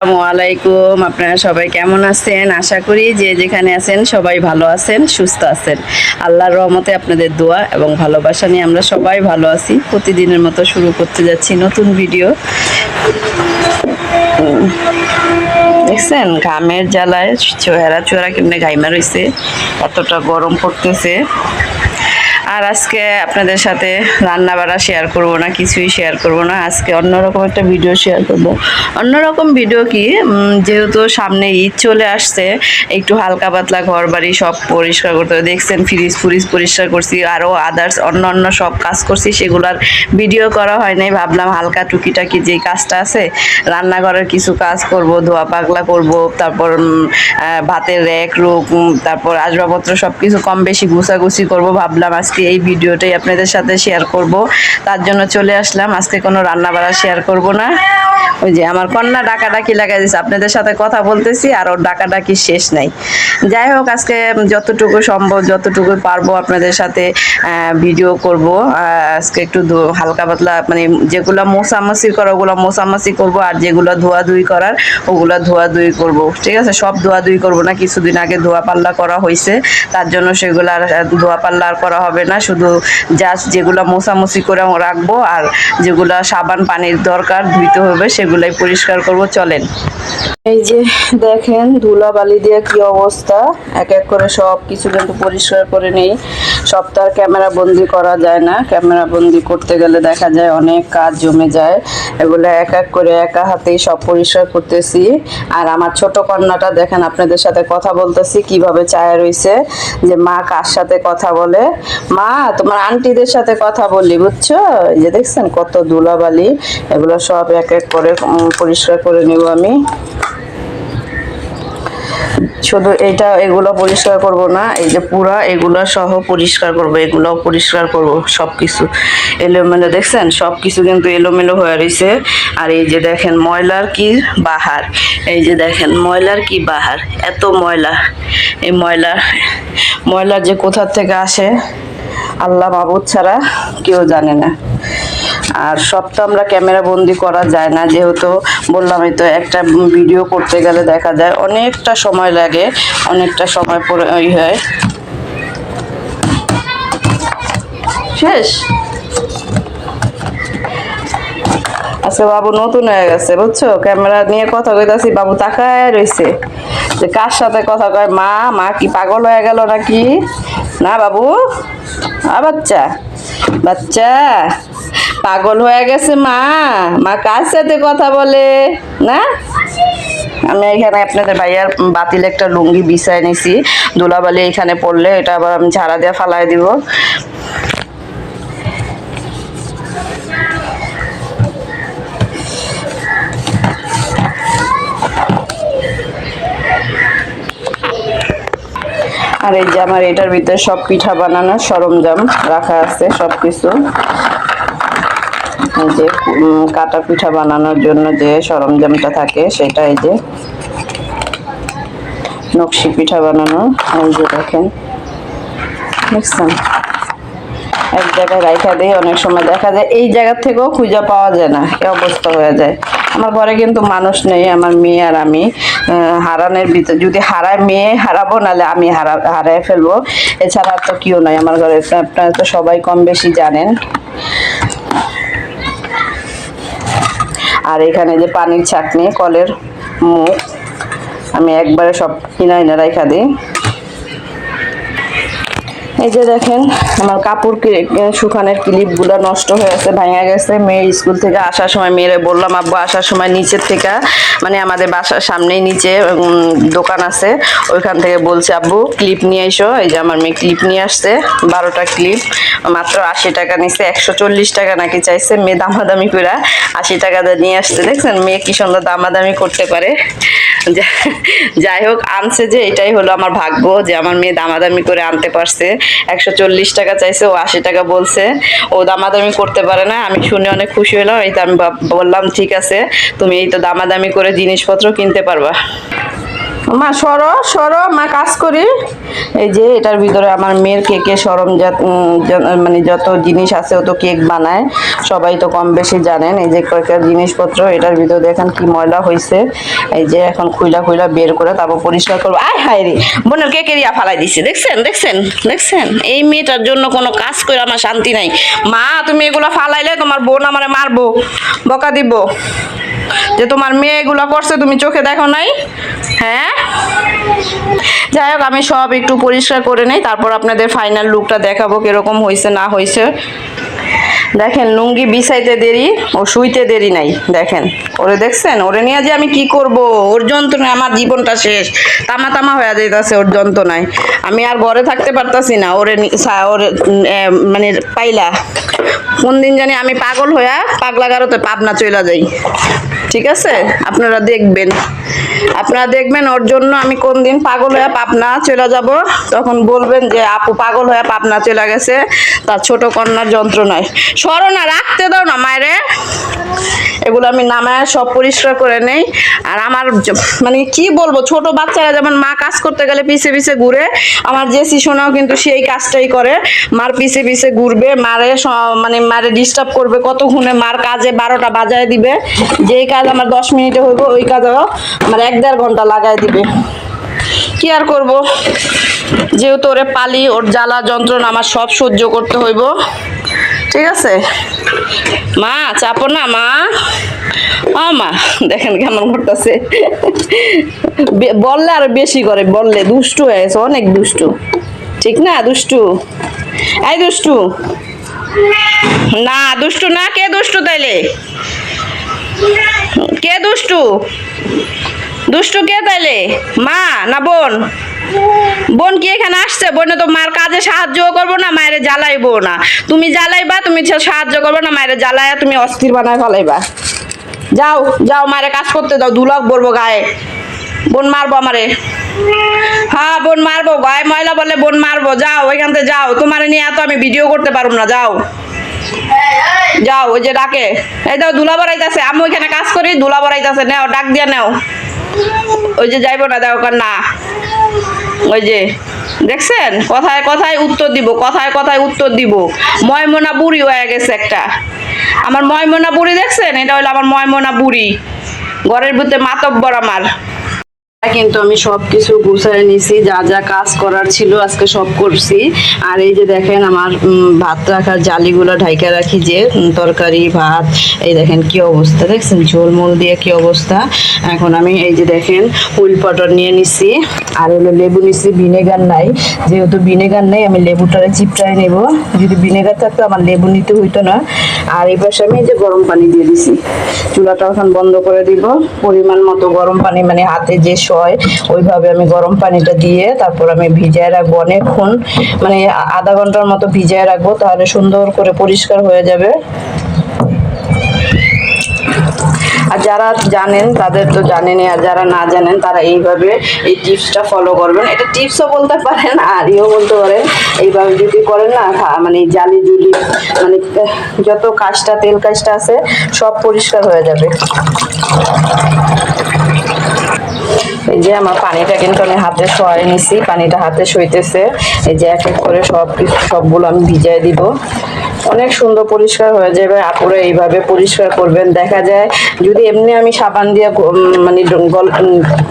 আলাইকুম। আপনারা সবাই কেমন আছেন? আশা করি যে যেখানে আছেন সবাই ভালো আছেন, সুস্থ আছেন। আল্লাহর রহমতে আপনাদের দোয়া এবং ভালোবাসা নিয়ে আমরা সবাই ভালো আছি। প্রতিদিনের মতো শুরু করতে যাচ্ছি নতুন ভিডিও। দেখছেন, ঘামের জ্বালায় চেহারা চোরা কেমনে ঘাইমা রয়েছে এতটা গরম পড়তেছে। আর আজকে আপনাদের সাথে রান্না বাড়া শেয়ার করব না কিছুই শেয়ার করব না। আজকে অন্যরকম একটা ভিডিও শেয়ার করব। অন্যরকম ভিডিও কি? যেহেতু সামনে ঈদ চলে আসছে একটু হালকা পাতলা ঘর বাড়ি সব পরিষ্কার করতে হবে। দেখছেন ফ্রিজ ফুরিজ পরিষ্কার করছি আরও আদার্স অন্য অন্য সব কাজ করছি সেগুলার ভিডিও করা হয় নাই। ভাবলাম হালকা টুকিটাকি যে কাজটা আছে রান্নাঘরের কিছু কাজ করব ধোয়া পাগলা করব তারপর ভাতের র্যাক উম, তারপর আসবাবপত্র সব কিছু কম বেশি গুছাগুছি করব। ভাবলাম আজকে এই ভিডিওটাই আপনাদের সাথে শেয়ার করব। তার জন্য চলে আসলাম। আজকে কোনো রান্না বাড়া শেয়ার করব না। ওই যে আমার কন্যা ডাকাডাকি লাগাই দিয়েছে আপনাদের সাথে কথা বলতেছি আর ওর ডাকাডাকি শেষ নাই। যাই হোক, আজকে যতটুকু সম্ভব, যতটুকু পারব আপনাদের সাথে ভিডিও করব। আজকে একটু হালকা পাতলা মানে যেগুলো মোছামাছি করা, ওগুলো মোছামাছি করব আর যেগুলো ধোয়াধুয়ি করার, ওগুলো ধোয়াধুয়ি করব। ঠিক আছে? সব ধোয়াধুয়ি করব না, কিছুদিন আগে ধোয়া পাল্লা করা হয়েছে তার জন্য সেগুলো আর ধোয়া পাল্লা আর করা হবে না। শুধু জাস্ট যেগুলো মোছামুছি করে রাখব আর যেগুলো সাবান পানির দরকার, ধুইতে হবে। সেগুলাই পরিষ্কার করব চলেন। এই যে দেখেন ধুলা বালি দিয়ে কি অবস্থা? এক এক করে সব কিছু কিন্তু পরিষ্কার করে নেই। সব তো আর ক্যামেরা বন্দি করা যায় না। ক্যামেরা বন্দি করতে গেলে দেখা যায় অনেক কাজ জমে যায়। এগুলো এক এক করে একা হাতেই সব পরিষ্কার করতেছি। আর আমার ছোট কন্যাটা দেখেন আপনাদের সাথে কথা বলতেছি, কীভাবে চায় রইছে। যে মা কার সাথে কথা বলে? মা, তোমার আন্টিদের সাথে কথা বললি বুঝছ? এই যে দেখছেন কত ধুলাবালি। এগুলো সব এক এক করে পরিষ্কার করে নিব আমি। শুধু এটা, এগুলো পরিষ্কার করব না, এই যে পুরা এগুলো সহ পরিষ্কার করব, এগুলোও পরিষ্কার করব সব কিছু এলোমেলো দেখছেন? সব কিছু কিন্তু এলোমেলো হয়ে রয়েছে আর এই যে দেখেন, ময়লার কি বাহার? এই যে দেখেন, ময়লার কি বাহার? এত ময়লা। এই ময়লা ময়লা যে কোথার থেকে আসে, আল্লাহ মাবুদ ছাড়া কেউ জানে না। আর সব তো আমরা ক্যামেরা বন্দি করা যায় না, যেহেতু বললামই তো একটা ভিডিও করতে গেলে দেখা যায় অনেকটা সময় লাগে, অনেকটা সময় পরে ওই হয়। শেষ? আচ্ছা বাবু নতুন হয়ে গেছে, বুঝছ? ক্যামেরা নিয়ে কথা কইতাছি, বাবু তাকায় রইছে। যে কার সাথে কথা কয়, মা মা কি পাগল হয়ে গেল নাকি? না বাবু? আ বাচ্চা? বাচ্চা? পাগল হয়ে গেছে মা। মা কার সাথে কথা বলে? না? আমি এখানে আপনাদের ভাইয়ার বাতিল একটা লুঙ্গি বিছায় নিছি। ধুলাবালি এখানে পড়লে এটা আবার আমি ঝাড়া দিয়ে ফালাই দিব। আর এই যে আমার এটার ভিতরে সব পিঠা বানানোর সরঞ্জাম রাখা আছে সব কিছু যে কাটা পিঠা বানানোর জন্য যে সরঞ্জামটা থাকে, সেটা এই যে নকশি পিঠা বানানো, এই যে দেখেন। দেখছেন? এক জায়গায় রাইখা দেয় অনেক সময় দেখা যায়, এই জায়গা থেকেও খুঁজে পাওয়া যায় না এ অবস্থা হয়ে যায়। আমার ঘরে কিন্তু মানুষ নেই, আমার মেয়ে আর আমি। হারানোর ভিতরে, যদি হারায়, মেয়ে হারাবো, নাহলে আমি হারা, হারায় ফেলব। এছাড়া তো কেউ নাই, আমার ঘরে, আপনারা তো সবাই কম বেশি জানেন। আর এখানে যে পানির চাটনি কলের মুখ আমি একবারে সব কিনা এনে রাখা দিই। এই যে দেখেন, আমার কাপড় শুকানোর ক্লিপগুলো নষ্ট হয়ে গেছে, ভাঙা গেছে। মেয়ে স্কুল থেকে আসার সময় মেয়েরে বললাম, আব্বু, আসার সময় নিচের থেকে মানে আমাদের বাসার সামনেই নিচে দোকান আছে। ওইখান থেকে বলছে, আব্বু, ক্লিপ নিয়ে এসো। এই যে আমার মেয়ে ক্লিপ নিয়ে আসছে, বারোটা ক্লিপ। মাত্র আশি টাকা নিচ্ছে একশো চল্লিশ টাকা নাকি চাইছে মেয়ে দামাদামি করে আশি টাকা দিয়ে নিয়ে আসছে। দেখছেন, মেয়ে কি সুন্দর দামাদামি করতে পারে। যাই হোক, আনছে যে, এটাই হলো আমার ভাগ্য যে আমার মেয়ে দামাদামি করে আনতে পারছে। একশো চল্লিশ টাকা চাইছে, ও আশি টাকা বলছে। ও দামাদামি করতে পারে না, আমি শুনে অনেক খুশি হলাম। এই তো আমি বললাম, ঠিক আছে, তুমি এই তো দামাদামি করে জিনিসপত্র কিনতে পারবা। মা, সরো সরো, মা, কাজ করি। এই যে, এটার ভিতরে আমার মেয়ের কেকের সরঞ্জাম মানে যত জিনিস আছে, ও তো কেক বানায়। সবাই তো কম বেশি জানেন, এই যে কয়েকটা জিনিসপত্র, এটার ভিতরে দেখেন কি ময়লা হয়েছে এই যে, এখন খুইলা খুইলা বের করে তারপর পরিষ্কার করব। আয় হায় রে, বোনের কেকের ইয়া ফালাই দিছে। দেখছেন দেখছেন দেখছেন? এই মেয়েটার জন্য কোনো কাজ করে আমার শান্তি নাই। মা, তুমি এগুলো ফালাইলে তোমার বোন আমারে মারবো, বকা দিব। যে তোমার মেয়ে এগুলো করছে, তুমি চোখে দেখো নাই? হ্যাঁ? যাই হোক, আমি সব একটু পরিষ্কার করে নেই, তারপর আপনাদের ফাইনাল লুকটা দেখাবো কীরকম হয়েছে না হয়েছে দেখেন, লুঙ্গি বিছাইতে দেরি, ও শুইতে দেরি নাই, দেখেন। ওরে দেখছেন? ওরে নিয়ে যে আমি কি করব? ওর যন্ত্রণায় আমার জীবনটা শেষ। তামা তামা হয়ে যাইতাছে ওর যন্ত্রণায়। আমি আর ঘরে থাকতে পারতাছি না, ওরে ওরে মানে পাইলা। কোন দিন জানি আমি পাগল হইয়া পাগলা গারোতে পাবনা চইলা যাই। ঠিক আছে? আপনারা দেখবেন। আপনারা দেখবেন ওর জন্য আমি কোন দিন পাগল হয়ে পাবনা চলে যাব। তখন বলবেন যে, আপু পাগল হয়ে পাবনা চলে গেছে। তার ছোট কন্যার যন্ত্রণায় সরো না রাখতে দাও না মায়েরে। এগুলো আমি নামায় সব পরিষ্কার করে নেই। আর আমার মানে কি বলব, ছোট বাচ্চারা যেমন মা কাজ করতে গেলে পিছে পিছে ঘুরে, আমার যে শিশুনাও কিন্তু সেই কাজটাই করে। মার পিছে পিছে ঘুরবে, মারে মানে মারে ডিস্টার্ব করবে, কতক্ষণে মার কাজে বারোটা বাজায় দিবে। যেই কাজ আমার দশ মিনিটে হইব, ওই কাজও আমার এক দেড় ঘণ্টা লাগায় দিবে। কি আর করব? যেহেতু ওরে পালি, ওর জ্বালা যন্ত্রণা আমার সব সহ্য করতে হইব। ঠিক আছে? মা, চাপো না, মা। ও মা, দেখেন কেমন করতেছে। বললে আর বেশি করে, বললে। দুষ্টু হয়েছে অনেক দুষ্টু। ঠিক না, দুষ্টু? এই দুষ্টু। না দুষ্টু না, কে দুষ্টু তাইলে? কে দুষ্টু? দুষ্টু কে তাইলে? মা না বোন? বোন কি এখানে আসছে? বোনে তো মার কাজে সাহায্য করব না, মায়ের জ্বালাইবো না। তুমি জ্বালাইবা, তুমি সাহায্য করব না, মায়ের জ্বালাইয়া তুমি অস্থির বানায় ফেলাইবা। যাও যাও, মায়ের কাজ করতে দাও, দুলক বলব গায়ে। বোন মারবো আমারে। হ্যাঁ বোন মারবো, গায়ে ময়লা বলে বোন মারবো। যাও, ওইখান থেকে যাও। তোমার নিয়ে এত আমি ভিডিও করতে পারব না, যাও। যাও, ওই যে ডাকে। এই দাও, দুলা বড়াইতেছে। আমি ওইখানে কাজ করি, দুলা বড়াইতেছে। নেও, ডাক দিয়া নেও। ওই যে যাইব না দাও না। ওই যে, দেখছেন? কথায় কথায় উত্তর দিব, কথায় কথায় উত্তর দিব। ময়মনা বুড়ি হয়ে গেছে একটা। আমার ময়মনা বুড়ি দেখছেন? এটা হলো আমার ময়মনা বুড়ি। ঘরের ভিতরে মাতব্বর আমার। কিন্তু আমি সব কিছু গুছাই নিছি, যা যা কাজ করার ছিল আজকে সব করছি। আর এই যে দেখেন আমার ভাত রাখার জালিগুলো ঢাইকা রাখি যে তরকারি, ভাত, এই দেখেন কি অবস্থা, দেখছেন? ঝোল মোল দিয়ে কি অবস্থা? এখন আমি এই যে দেখেন উইল পটর নিয়ে নিছি, আর হলো লেবু নিছি, ভিনেগার নাই। যেহেতু ভিনেগার নেই, আমি লেবুটারে চিপটাই নেব। যদি ভিনেগার থাকতো, আমার লেবু নিতে হইতো না। আর এই পাশে আমি এই যে গরম পানি দিয়ে দিছি। চুলাটা এখন বন্ধ করে দিব। পরিমাণ মতো গরম পানি মানে হাতে যে সয় ওইভাবে আমি গরম পানিটা দিয়ে তারপর আমি ভিজায় রাখব অনেকক্ষণ। মানে আধা ঘণ্টার মতো ভিজায় রাখব, তাহলে সুন্দর করে পরিষ্কার হয়ে যাবে। আর যারা জানেন, তাদের তো জানেনই, আর যারা না জানেন, তারা এইভাবে এই টিপসটা ফলো করবেন। এটা টিপসও বলতে পারেন, আর ইও বলতে পারেন। এইভাবে যদি করেন না মানে জালি জুলি মানে যত কাজটা, তেল কাজটা আছে, সব পরিষ্কার হয়ে যাবে। এই যে আমার পানিটা কিন্তু আমি হাতে সরাই নিছি, পানিটা হাতে সইতেছে। এই যে এক এক করে সব কিছু, সবগুলো আমি ভিজাই দিব। অনেক সুন্দর পরিষ্কার হয়ে যাবে, আপুরে এইভাবে পরিষ্কার করবেন। দেখা যায়, যদি এমনি আমি সাবান দিয়ে মানে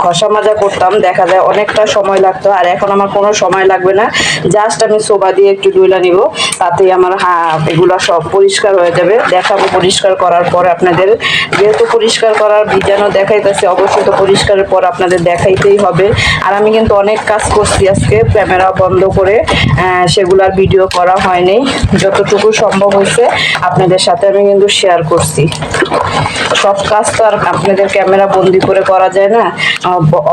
ঘষা মাজা করতাম, দেখা যায় অনেকটা সময় লাগতো। আর এখন আমার কোনো সময় লাগবে না। জাস্ট আমি সোবা দিয়ে একটু ডুইলা নিব, তাতেই আমার হা, এগুলো সব পরিষ্কার হয়ে যাবে। দেখাবো পরিষ্কার করার পর আপনাদের। যেহেতু পরিষ্কার করার বীজাণু দেখাইতেছে, অবশ্যই তো পরিষ্কারের পর আপনাদের দেখাইতেই হবে। আর আমি কিন্তু অনেক কাজ করছি আজকে, ক্যামেরা বন্ধ করে সেগুলার ভিডিও করা হয়নি। যতটুকু সম্ভব হয়েছে, আপনাদের সাথে আমি কিন্তু শেয়ার করছি। সব কাজ তো আর আপনাদের ক্যামেরা বন্দি করে করা যায় না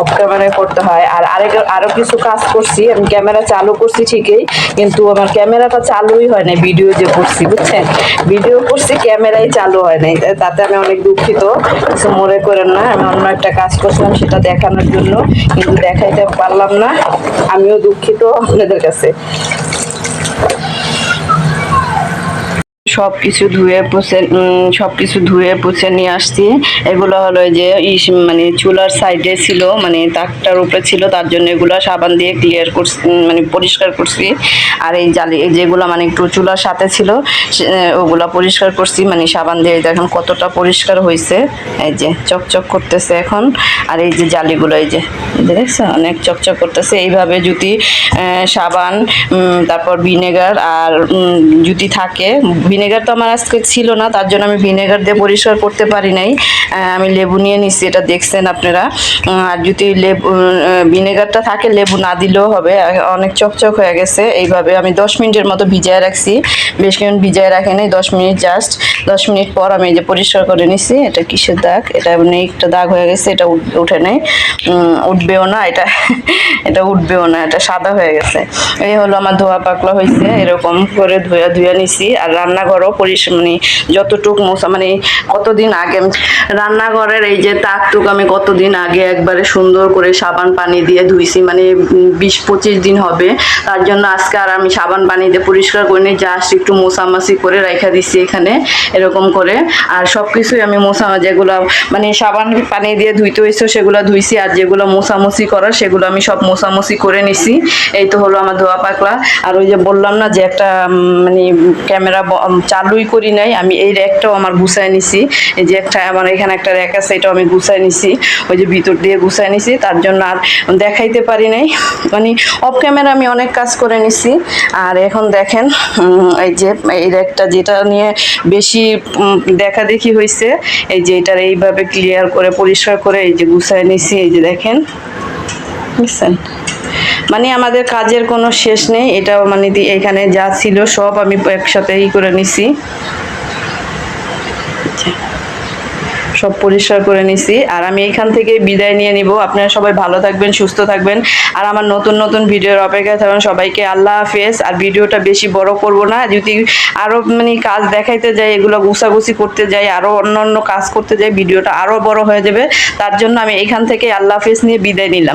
অফ ক্যামেরায় করতে হয়। আর আরেক আরও কিছু কাজ করছি, আমি ক্যামেরা চালু করছি ঠিকই, কিন্তু আমার ক্যামেরাটা চালুই হয় না ভিডিও যে করছি, বুঝছেন? ভিডিও করছি, ক্যামেরাই চালু হয় নাই। তাতে আমি অনেক দুঃখিত, কিছু মনে করেন না, আমি অন্য একটা কাজ করছিলাম সেটা দেখানোর জন্য, কিন্তু দেখাইতে পারলাম না। আমিও দুঃখিত আপনাদের কাছে। সব কিছু ধুয়ে পুষে সব কিছু ধুয়ে পুষে নিয়ে আসছি। এগুলো হলো যে ইস মানে চুলার সাইডে ছিল মানে তাকটার উপরে ছিল, তার জন্য এগুলো সাবান দিয়ে ক্লিয়ার করছি মানে পরিষ্কার করছি। আর এই জালি যেগুলো মানে একটু চুলার সাথে ছিল ওগুলা পরিষ্কার করছি মানে সাবান দিয়ে। এখন কতটা পরিষ্কার হয়েছে এই যে চকচক করতেছে এখন। আর এই যে জালিগুলো, এই যে দেখছ, অনেক চকচক করতেছে। এইভাবে যদি সাবান তারপর ভিনেগার আর যদি থাকে, ভিনেগার তো আমার আজকে ছিল না, তার জন্য আমি ভিনেগার দিয়ে পরিষ্কার করতে পারি নাই। আমি লেবু নিয়ে নিচ্ছি এটা দেখছেন আপনারা। আর যদি লেবু ভিনেগারটা থাকে, লেবু না দিলেও হবে। অনেক চকচক হয়ে গেছে। এইভাবে আমি দশ মিনিটের মতো ভিজায় রাখছি। বেশ কিছু ভিজায় রাখে নাই, দশ মিনিট জাস্ট দশ মিনিট পর আমি যে পরিষ্কার করে নিচ্ছি এটা কিসের দাগ? এটা এমনি একটা দাগ হয়ে গেছে, এটা উঠে নেই। উঠবেও না, এটা এটা উঠবেও না, এটা সাদা হয়ে গেছে। এই হলো আমার ধোয়া পাকলা হয়েছে এরকম করে ধুয়ে ধুয়ে নিছি। আর রান্নাঘরও মানে যতটুক মশা মানে কতদিন আগে রান্নাঘরের এই যে তাকটুক আমি কতদিন আগে একবারে সুন্দর করে সাবান পানি দিয়ে ধুইছি মানে বিশ পঁচিশ দিন হবে। তার জন্য আজকে আর আমি সাবান পানি দিয়ে পরিষ্কার করে নিই জাস্ট একটু মোছামাছি করে রেখে দিচ্ছি এখানে, এরকম করে। আর সব কিছুই আমি মশা, যেগুলো মানে সাবান পানি দিয়ে ধুইতে হয়েছে সেগুলো ধুইছি, আর যেগুলো মোছামুছি করার, সেগুলো আমি সব মোছামুছি করে নিছি। এই তো হলো আমার ধোয়া পাকলা। আর ওই যে বললাম না যে একটা মানে ক্যামেরা চালুই করি নাই। আমি এই র্যাকটাও আমার গুছাই নিছি। যে একটা আমার এখানে একটা র্যাক আছে, এটাও আমি গুছায় নিছি। ওই যে ভিতর দিয়ে গুছায় নিছি, তার জন্য আর দেখাইতে পারি নাই। মানে অফ ক্যামেরা আমি অনেক কাজ করে নিছি। আর এখন দেখেন এই যে এই র্যাকটা যেটা নিয়ে বেশি দেখা দেখি হয়েছে এই যে এটার এইভাবে ক্লিয়ার করে, পরিষ্কার করে এই যে গুছায় নিছি। এই যে দেখেন বুঝছেন মানে আমাদের কাজের কোনো শেষ নেই, এটাও মানে এখানে যা ছিল সব আমি একসাথেই করে নিছি। সব পরিষ্কার করে নিছি। আর আমি এখান থেকে বিদায় নিয়ে নিব। আপনারা সবাই ভালো থাকবেন, সুস্থ থাকবেন। আর আমার নতুন নতুন ভিডিওর অপেক্ষায় থাকবেন সবাইকে আল্লাহ হাফেজ। আর ভিডিওটা বেশি বড় করব না। যদি আরও মানে কাজ দেখাইতে যাই, এগুলো গুছাগুছি করতে যাই আরও অন্য অন্য কাজ করতে যাই, ভিডিওটা আরও বড় হয়ে যাবে। তার জন্য আমি এখান থেকে আল্লাহ হাফেজ নিয়ে বিদায় নিলাম।